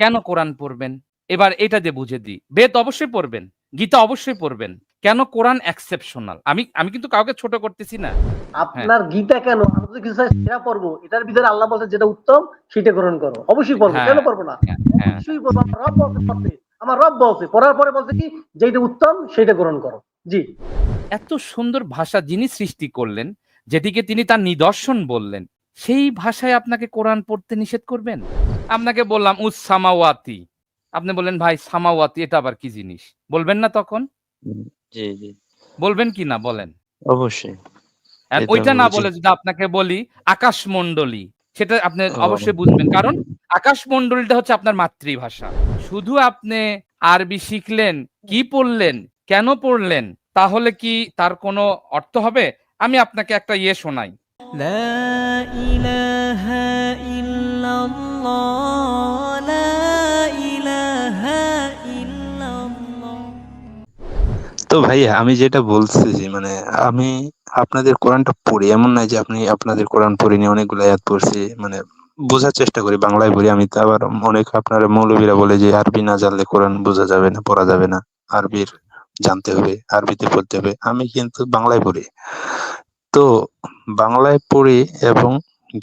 কেন কোরআন পড়বেন? এবার এটা দিয়ে বুঝে দিই। বেদ অবশ্যই পড়বেন গীতা অবশ্যই পড়বেন। কেন কোরআন এক্সেপশনাল আমি আমি কিন্তু কাউকে ছোট করতেছি না। আপনার গীতা কেন? আমি তো কিছু সেরা পড়ব। এটার ভিতরে আল্লাহ বলছে যেটা উত্তম সেটা গ্রহণ করো। অবশ্যই পড়ব। হ্যাঁ। কেন পড়ব না? হ্যাঁ, হ্যাঁ। অবশ্যই পড়ব। আমার রব বলছে পড়তে আমার রব বলছে পড়ার পরে বলছে কি? যেটা উত্তম সেটা গ্রহণ করো। জি। এত সুন্দর ভাষা যিনি সৃষ্টি করলেন যেটিকে তিনি তার নিদর্শন বললেন সেই ভাষায় আপনাকে কোরআন পড়তে নিষেধ করবেন? আপনাকে বললাম উস সামাওয়াতি। আপনি বললেন ভাই সামাওয়াতি এটা আবার কি জিনিস? বলবেন না তখন? জি জি। বলবেন কি না? বলেন। অবশ্যই। ওইটা না বলে যদি আপনাকে বলি আকাশমন্ডলী সেটা আপনি অবশ্যই বুঝবেন। কারণ আকাশমন্ডলীটা হচ্ছে আপনার মাতৃভাষা। শুধু আপনি আরবি শিখলেন কি পড়লেন কেন পড়লেন তাহলে কি তার কোনো অর্থ হবে? আমি আপনাকে একটা ইয়ে শোনাই। লা ইলাহা ইল্লাল্লাহ। তো ভাইয়া, আমি যেটা বলছি যে মানে আমি আপনাদের কোরআনটা পড়ি। এমন নয় যে আপনি আপনাদের কোরআন পড়িনি অনেকগুলো আয়াত পড়ছি। মানে বোঝার চেষ্টা করি, বাংলায় পড়ি আমি তো আবার অনেক আপনার মৌলবীরা বলে যে, আরবি না জানলে কোরআন বোঝা যাবে না, পড়া যাবে না। আরবির জানতে হবে, আরবিতে পড়তে হবে। আমি কিন্তু বাংলায় পড়ি। তো বাংলায় পড়ি এবং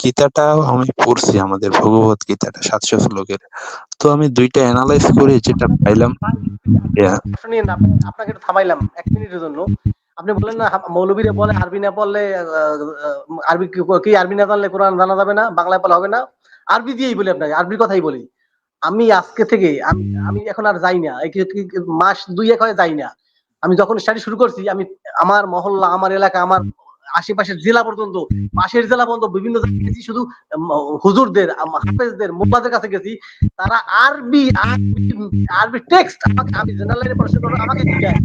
গীতাটাও আমি পড়ছি, আমাদের ভগবত গীতাটা, সাতশো শ্লোকের। তো আমি দুইটা অ্যানালাইজ করে যেটা পাইলাম শুনিয়ে না আপনাকে থামাইলাম এক মিনিটের জন্য। আপনি বললেন না মৌলবীরা বলে, আরবি না পড়লে আরবি কি- আরবি না জানলে কোরআন জানা যাবে না, বাংলায় বলা হবে না। আরবি দিয়েই বলি আপনাকে, আরবির কথাই বলি। আমি আজকে থেকে, আমি আমি এখন আর যাই না মাস দুই এক হয়ে যাই না। আমি যখন স্টাডি শুরু করছি, আমি, আমার মহল্লা, আমার এলাকা, আমার আশেপাশের জেলা পর্যন্ত, পাশের জেলা পর্যন্ত বিভিন্ন জায়গায় গেছি, শুধু হুজুরদের হাফেজদের, মোল্লাদের কাছে গেছি। তারা আরবি আরবি টেক্সট আমাকে, আমি জেনারেল পড়াশোনা করব, আমাকে জিজ্ঞাসা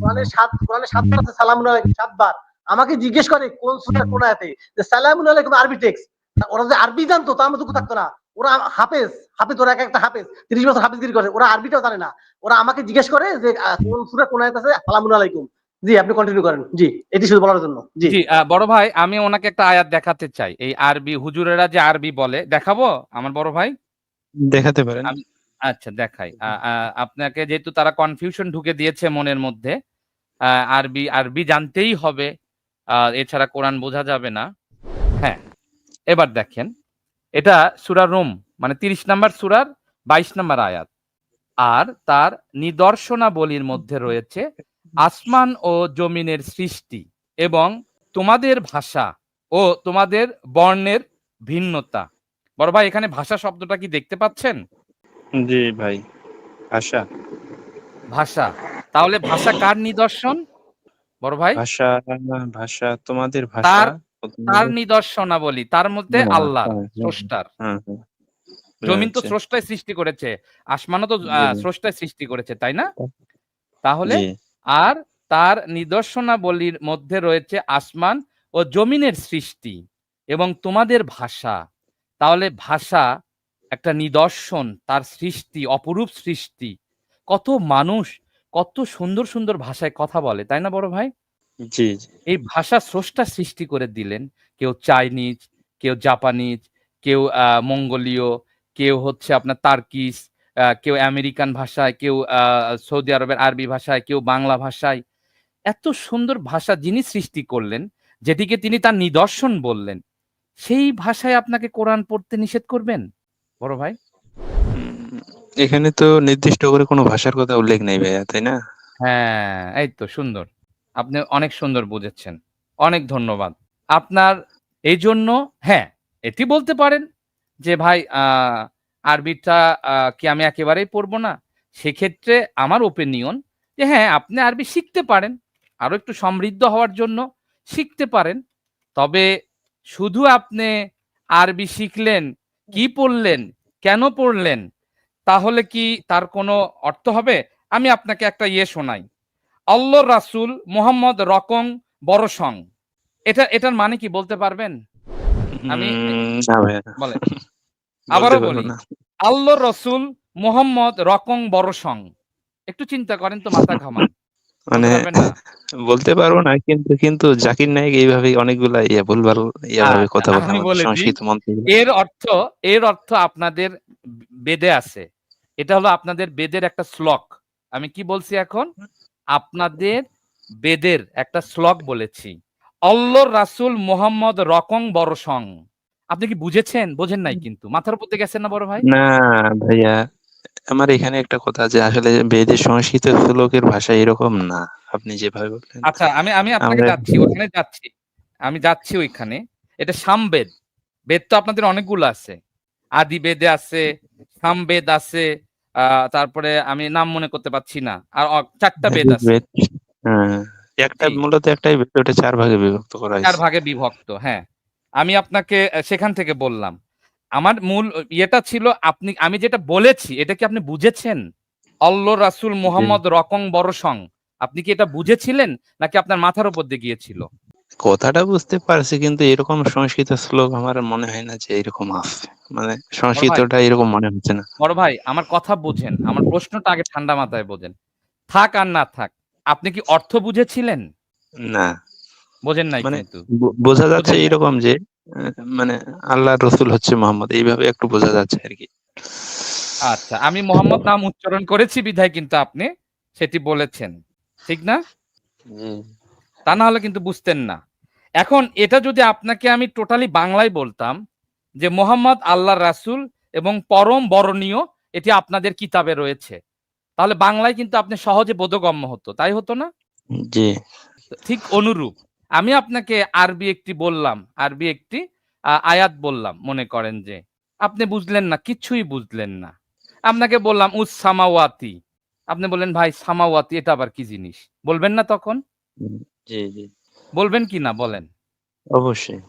কোরআনের সাত, কোরআনের সাতবার আছে আলাইকুম সাতবার। আমাকে জিজ্ঞেস করে কোন সূরা কোন আয়াতে, যে সালামুন আলাইকুম আরবি টেক্সট ওরা যে আরবি জানতো তার মতো থাকতো না। ওরা হাফেজ হাফেজ, ওরা এক একটা হাফেজ, তিরিশ বছর হাফেজগিরি করে, ওরা আরবিটাও জানে না। ওরা আমাকে জিজ্ঞেস করে যে কোন সূরা কোন আয়াত আছে, সালামুন আলাইকুম। জি আপনি কন্টিনিউ করেন। জি এটি শুধু বলার জন্য। জি। জি বড় ভাই আমি ওনাকে একটা আয়াত দেখাতে চাই। এই আরবি হুজুরেরা যে আরবি বলে দেখাবো আমার বড় ভাই? দেখাতে পারেন। আচ্ছা দেখাই। আপনাকে যেহেতু তারা কনফিউশন ঢুকে দিয়েছে মনের মধ্যে আহ, আরবি আরবি জানতেই হবে। আহ, এছাড়া কোরআন বোঝা যাবে না। হ্যাঁ এবার দেখেন। এটা সুরা রোম মানে তিরিশ নাম্বার সুরার বাইশ নাম্বার আয়াত। আর তার নিদর্শনাবলীর মধ্যে রয়েছে আসমান ও জমিনের সৃষ্টি এবং তোমাদের ভাষা ও তোমাদের বর্ণের ভিন্নতা। বড় ভাই এখানে ভাষা শব্দটা কি দেখতে পাচ্ছেন? জি ভাই ভাষা। ভাষা। তাহলে ভাষা কার নিদর্শন? বড় ভাই? ভাষা ভাষা তোমাদের ভাষা তার- নিদর্শনাবলী তার মধ্যে আল্লাহ হ্যাঁ, হ্যাঁ, স্রষ্টার। হ্যাঁ। জমিন তো স্রষ্টায় সৃষ্টি করেছে আসমানও তো। স্রষ্টায় সৃষ্টি করেছে তাই না? তাহলে আর তার নিদর্শনাবলীর মধ্যে রয়েছে আসমান ও জমিনের সৃষ্টি এবং তোমাদের ভাষা। তাহলে ভাষা একটা নিদর্শন তার সৃষ্টি অপরূপ সৃষ্টি। কত মানুষ কত সুন্দর সুন্দর ভাষায় কথা বলে তাই না বড় ভাই? জি এই ভাষা স্রষ্টা সৃষ্টি করে দিলেন। কেউ চাইনিজ কেউ জাপানিজ কেউ মঙ্গোলীয় কেউ হচ্ছে আপনার তার্কিস কেউ আমেরিকান ভাষায় কেউ সৌদি আরবের আরবি ভাষায় কেউ বাংলা ভাষায়। এত সুন্দর ভাষা যিনি সৃষ্টি করলেন যেটিকে তিনি তার নিদর্শন বললেন সেই ভাষায় আপনাকে কোরআন পড়তে নিষেধ করবেন? বড় ভাই। এখানে তো নির্দিষ্ট করে কোনো ভাষার কথা উল্লেখ নেই ভাইয়া তাই না? হ্যাঁ এই তো সুন্দর। আপনি অনেক সুন্দর বুঝেছেন। অনেক ধন্যবাদ। আপনার এই জন্য হ্যাঁ এটি বলতে পারেন যে ভাই আহ, আরবিটা কি আমি একেবারেই পড়ব না? সেক্ষেত্রে আমার ওপিনিয়ন যে হ্যাঁ আপনি আরবি শিখতে পারেন। আরও একটু সমৃদ্ধ হওয়ার জন্য শিখতে পারেন। তবে শুধু আপনি আরবি শিখলেন কি পড়লেন কেন পড়লেন তাহলে কি তার কোনো অর্থ হবে? আমি আপনাকে একটা ইয়ে শোনাই। আল্লাহ রাসূল মোহাম্মদ রকং বড়সং এটা এটার মানে কি বলতে পারবেন? আমি- বলতে আবারও বলি। আল্লাহ রসুল মোহাম্মদ রকং বড়সং একটু চিন্তা করেন তো মাথা ঘামান। মানে বলতে পারব না কিন্তু কিন্তু জাকির নায়েক এইভাবে অনেকগুলা ইয়া ভুলভাল ইয়াভাবে কথা বলে। সংস্কৃত এর অর্থ এর অর্থ আপনাদের বেদে আছে। এটা হলো আপনাদের বেদের একটা শ্লোক। আমি কি বলছি এখন? আপনাদের বেদের একটা শ্লোক বলেছি। অল্লর রাসুল মোহাম্মদ রকং বরসং আপনি কি বুঝেছেন? বোঝেন নাই কিন্তু। মাথার উপর গেছেন না বড় ভাই? না ভাইয়া আমার এখানে একটা কথা আছে আসলে বেদের সংস্কৃত শ্লোকের ভাষা এরকম না। আপনি যেভাবে বললেন। আচ্ছা আমি আমি আপনাকে যাচ্ছি ওখানে যাচ্ছি। আমি যাচ্ছি ওইখানে। এটা সামবেদ। বেদ তো আপনাদের অনেকগুলো আছে। আদি বেদে আছে সামবেদ আছে আহ, তারপরে আমি নাম মনে করতে পারছি না। আর চারটা বেদ আছে। হ্যাঁ। একটা মূলত একটাই বেদ ওটা চার ভাগে বিভক্ত করা চার ভাগে বিভক্ত হ্যাঁ। আমি আপনাকে সেখান থেকে বললাম। আমার মূল ইয়েটা ছিল আপনি আমি যেটা বলেছি এটা কি আপনি বুঝেছেন? অল্ল রাসুল মোহাম্মদ রকং বরসং আপনি কি এটা বুঝেছিলেন নাকি আপনার মাথার উপর দিয়ে গিয়েছিল? কথাটা বুঝতে পারছি কিন্তু এরকম সংস্কৃত শ্লোক আমার মনে হয় না যে এরকম আছে মানে সংস্কৃতটা এরকম মনে হচ্ছে না। বড় ভাই আমার কথা বুঝেন আমার প্রশ্নটা আগে ঠান্ডা মাথায় বোঝেন। থাক আর না থাক আপনি কি অর্থ বুঝেছিলেন? না। বোঝেন নাই মানে বোঝা যাচ্ছে এরকম যে মানে আল্লাহ রসুল হচ্ছে মোহাম্মদ এইভাবে একটু বোঝা যাচ্ছে আর কি। আচ্ছা আমি মোহাম্মদ নাম উচ্চারণ করেছি বিধায় কিন্তু আপনি সেটি বলেছেন ঠিক না? তা না হলে কিন্তু বুঝতেন না। এখন এটা যদি আপনাকে আমি টোটালি বাংলায় বলতাম যে মোহাম্মদ আল্লাহ রাসূল এবং পরম বরণীয় এটি আপনাদের কিতাবে রয়েছে তাহলে বাংলায় কিন্তু আপনি সহজে বোধগম্য হতো তাই হতো না? জি। ঠিক অনুরূপ। আমি আপনাকে আরবি একটি বললাম আরবি একটি আয়াত বললাম মনে করেন যে আপনি বুঝলেন না কিছুই বুঝলেন না। আপনাকে বললাম উস সামাওয়াতি। আপনি বললেন ভাই সামাওয়াতি এটা আবার কি জিনিস? বলবেন না তখন? জি জি। বলবেন কি না? বলেন। অবশ্যই।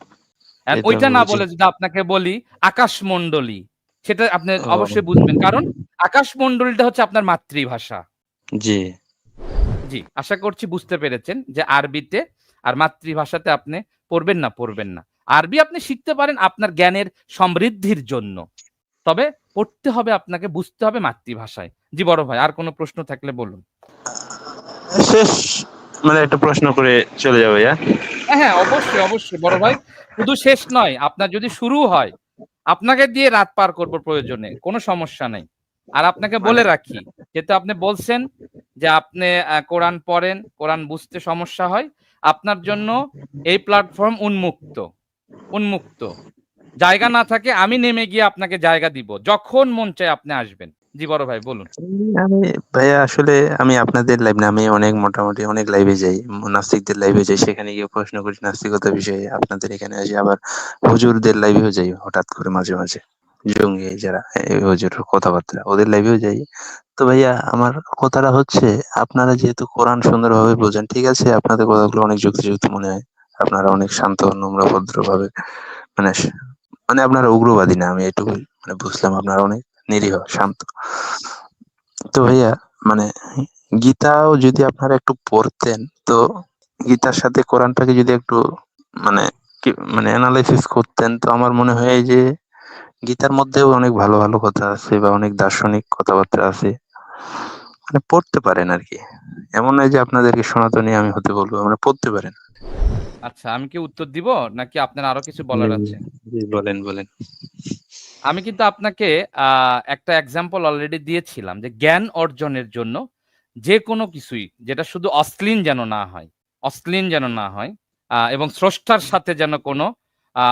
ওইটা না বলে যদি আপনাকে বলি আকাশমণ্ডলী সেটা আপনি অবশ্যই বুঝবেন। কারণ আকাশমণ্ডলীটা হচ্ছে আপনার মাতৃভাষা। জি। জি আশা করছি বুঝতে পেরেছেন যে আরবিতে আর মাতৃভাষাতে আপনি পড়বেন না পড়বেন না। আরবি আপনি শিখতে পারেন আপনার জ্ঞানের সমৃদ্ধির জন্য। তবে পড়তে হবে আপনাকে বুঝতে হবে মাতৃভাষায়। জি বড় ভাই আর কোনো প্রশ্ন থাকলে বলুন। শেষ মানে একটা প্রশ্ন করে চলে যাবে হ্যাঁ, হ্যাঁ অবশ্যই অবশ্যই বড় ভাই। শুধু শেষ নয় আপনার যদি শুরু হয় আপনাকে দিয়ে রাত পার করব প্রয়োজনে কোনো সমস্যা নেই। আর আপনাকে বলে রাখি যেহেতু আপনি বলছেন যে আপনি কোরআন পড়েন কোরআন বুঝতে সমস্যা হয় আপনার জন্য এই প্ল্যাটফর্ম উন্মুক্ত উন্মুক্ত। জায়গা না থাকে আমি নেমে গিয়ে আপনাকে জায়গা দিব, যখন মন চায় আপনি আসবেন। জি, বড় ভাই, বলুন। আমি, ভাইয়া, আসলে আমি আপনাদের লাইভ না, আমি অনেক মোটামুটি অনেক লাইভে যাই, নাস্তিকদের লাইভে যাই, সেখানে গিয়ে প্রশ্ন করি, নাস্তিকতা বিষয়ে আপনাদের এখানে আসি, আবার হুজুরদের লাইভেও যাই, হঠাৎ করে মাঝে মাঝে। জঙ্গি, যারা এই হুজুর কথাবার্তা, ওদের লাইভেও যাই। তো ভাইয়া, আমার কথাটা হচ্ছে, আপনারা যেহেতু কোরআন সুন্দরভাবে বোঝেন, ঠিক আছে, আপনাদের কথাগুলো অনেক যুক্তিযুক্ত মনে হয়। আপনারা অনেক শান্ত, নম্র, ভদ্রভাবে মানে মানে আপনারা উগ্রবাদী না, আমি এটুকুই মানে বুঝলাম, আপনারা অনেক নিরীহ, শান্ত। তো ভাইয়া মানে গীতাও যদি আপনারা একটু পড়তেন, তো গীতার সাথে কোরআনটাকে যদি একটু মানে মানে অ্যানালাইসিস করতেন, তো আমার মনে হয় যে গীতার মধ্যেও অনেক ভালো ভালো কথা আছে বা অনেক দার্শনিক কথাবার্তা আছে। মানে পড়তে পারেন আর কি এমন নয় যে আপনাদেরকে সনাতনী আমি হতে বলব মানে পড়তে পারেন। আচ্ছা আমি কি উত্তর দিব নাকি আপনার আরও কিছু বলার আছে? বলেন বলেন। আমি কিন্তু আপনাকে আহ, একটা এক্সাম্পল অলরেডি দিয়েছিলাম যে জ্ঞান অর্জনের জন্য যে কোনো কিছুই যেটা শুধু অশ্লীল যেন না হয় অশ্লীল যেন না হয় আহ, এবং স্রষ্টার সাথে যেন কোনো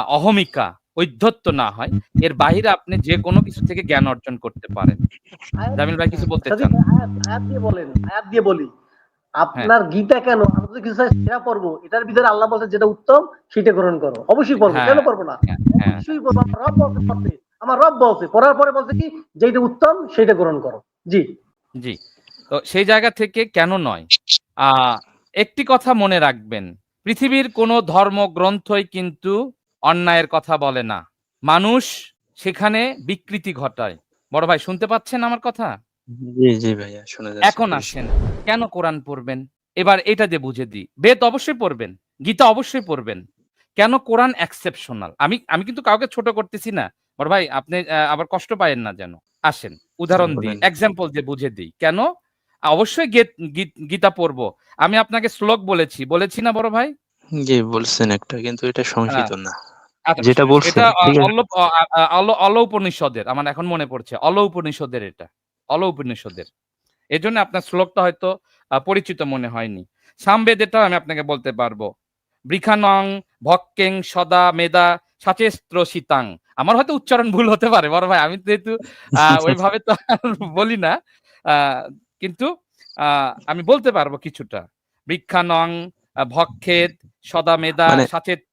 অহমিকা ঐধ্যত্য না হয় এর বাইরে আপনি যে কোনো কিছু থেকে জ্ঞান অর্জন করতে পারেন। জামিল ভাই কিছু বলতে চান? আয়াত দিয়ে বলেন আয়াত দিয়ে বলি। আপনার গীতা কেন? আমরা তো কিছু সেরা পড়ব। এটার ভিতরে আল্লাহ বলছে যেটা উত্তম সেটা গ্রহণ করো। অবশ্যই পড়ব হ্যাঁ, কেন পড়ব না? হ্যাঁ, হ্যাঁ। অবশ্যই পড়ব। আমার রব বলছে পড়তে আমার রব বলছে। পড়ার পরে বলছে কি যেটা উত্তম সেটা গ্রহণ করো। জি। জি। তো সেই জায়গা থেকে কেন নয়? আহ একটি কথা মনে রাখবেন। পৃথিবীর কোনো ধর্মগ্রন্থই কিন্তু অন্যায়ের কথা বলে না। মানুষ সেখানে বিকৃতি ঘটায়। বড় ভাই শুনতে পাচ্ছেন আমার কথা? জি জি ভাইয়া শোনা যাচ্ছে। এখন আসেন। কেন কোরআন পড়বেন? এবার এটা দিয়ে বুঝে দিই। বেদ অবশ্যই পড়বেন গীতা অবশ্যই পড়বেন। কেন কোরআন এক্সেপশনাল আমি আমি কিন্তু কাউকে ছোট করতেছি না। বড় ভাই আপনি আবার কষ্ট পায়েন না যেন। আসেন উদাহরণ দিই এক্সাম্পল দিয়ে বুঝে দিই। কেন? অবশ্যই গীত- পড়ব। আমি আপনাকে শ্লোক বলেছি। বলেছি না বড় ভাই? জি বলছেন একটা কিন্তু এটা সংহিত না। আচ্ছা, যেটা বলছেন, এটা অল উপনিষদের আমার এখন মনে পড়ছে অল উপনিষদের এটা অল উপনিষদের এই জন্য আপনার শ্লোকটা হয়তো পরিচিত মনে হয়নি। সামবেদ আমি আপনাকে বলতে পারব। বৃখানং ভক্কেং সদা মেদা সাচেস্ত্র শীতাং আমার হয়তো উচ্চারণ ভুল হতে পারে বড় ভাই আমি যেহেতু আহ, ওইভাবে তো বলি না। আহ, কিন্তু আহ, আমি বলতে পারব কিছুটা। বৃক্ষানং ভক্ষেত সদা মেদা মানে সাচেত্র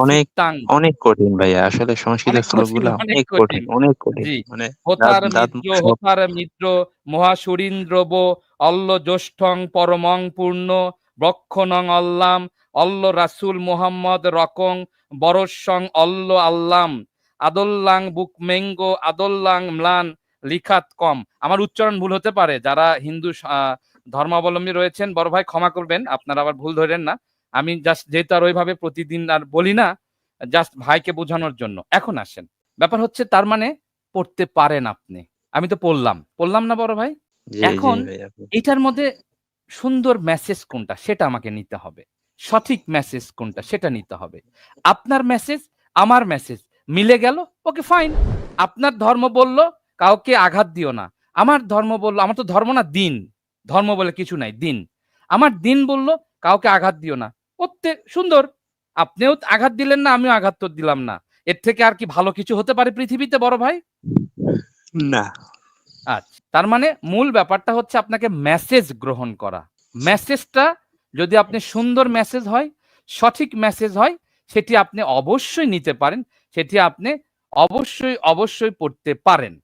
অনেক অনেক কঠিন ভাইয়া আসলে সংস্কৃত অনেক শ্লোকগুলো অনেক অনেক কঠিন। অনেক কঠিন মানে হোতার মিত্র সব- হোতার মিত্র মহাসুরীন্দ্রব অল্ল জ্যৈষ্ঠং পরমং পূর্ণ বক্ষণং অল্লাম অল্ল রাসুল মোহাম্মদ রকং বরসং অল্ল আল্লাম আদল্লাং বুকমেঙ্গ আদল্লাং ম্লান লিখাত কম। আমার উচ্চারণ ভুল হতে পারে যারা হিন্দু ধর্মাবলম্বী রয়েছেন বড় ভাই ক্ষমা করবেন আপনারা আবার ভুল ধরেন না। আমি জাস্ট যেহেতু আর ওইভাবে প্রতিদিন আর বলি না জাস্ট ভাইকে বোঝানোর জন্য। এখন আসেন। ব্যাপার হচ্ছে তার মানে পড়তে পারেন আপনি। আমি তো পড়লাম। পড়লাম না বড় ভাই? এখন এটার মধ্যে সুন্দর মেসেজ কোনটা সেটা আমাকে নিতে হবে। সঠিক মেসেজ কোনটা সেটা নিতে হবে। আপনার মেসেজ আমার মেসেজ মিলে গেল ওকে ফাইন আপনার ধর্ম বলল কাউকে আঘাত দিও না। আমার ধর্ম বলল আমার তো ধর্ম না দিন। ধর্ম বলে কিছু নাই দিন। আমার দিন বলল কাউকে আঘাত দিও না। ওতে সুন্দর। আপনিও আঘাত দিলেন না আমিও আঘাত তো দিলাম না। এর থেকে আর কি ভালো কিছু হতে পারে পৃথিবীতে বড় ভাই? না। আচ্ছা তার মানে মূল ব্যাপারটা হচ্ছে আপনাকে মেসেজ গ্রহণ করা। মেসেজটা যদি আপনি সুন্দর মেসেজ হয় সঠিক মেসেজ হয় সেটি আপনি অবশ্যই নিতে পারেন সেটি আপনি অবশ্যই অবশ্যই পড়তে পারেন।